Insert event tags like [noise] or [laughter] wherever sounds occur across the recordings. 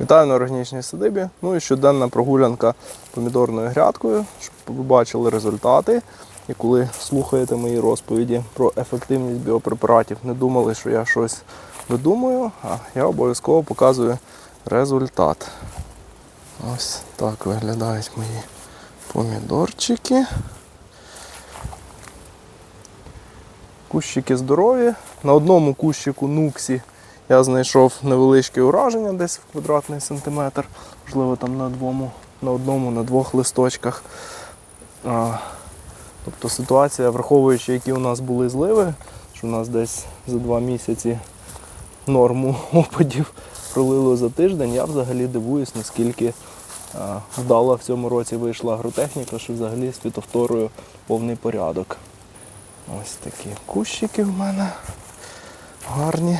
Вітаю на органічній садибі. Ну і щоденна прогулянка помідорною грядкою, щоб ви бачили результати. І коли слухаєте мої розповіді про ефективність біопрепаратів, не думали, що я щось видумую, а я обов'язково показую результат. Ось так виглядають мої помідорчики. Кущики здорові. На одному кущику нуксі я знайшов невеличке ураження десь в квадратний сантиметр, можливо, там на двому, на одному, на двох листочках. А, тобто ситуація, враховуючи, які у нас були зливи, що у нас десь за два місяці норму [laughs] опадів пролило за тиждень, я взагалі дивуюсь, наскільки а, вдало в цьому році вийшла агротехніка, що взагалі з фітофторою повний порядок. Ось такі кущики в мене гарні.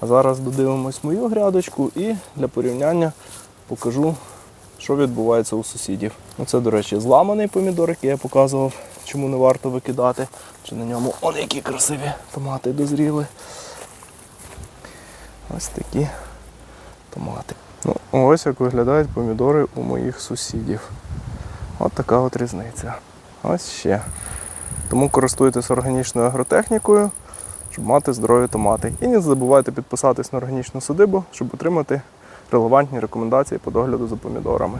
А зараз додивимось мою грядочку і для порівняння покажу, що відбувається у сусідів. Ну, Це, до речі, зламаний помідор, який я показував, чому не варто викидати. Чи на ньому он які красиві томати дозріли. Ось такі томати. Ну, ось як виглядають помідори у моїх сусідів. От така от різниця. Ось ще. Тому користуйтесь органічною агротехнікою, щоб мати здорові томати. І не забувайте підписатись на органічну садибу, щоб отримати релевантні рекомендації по догляду за помідорами.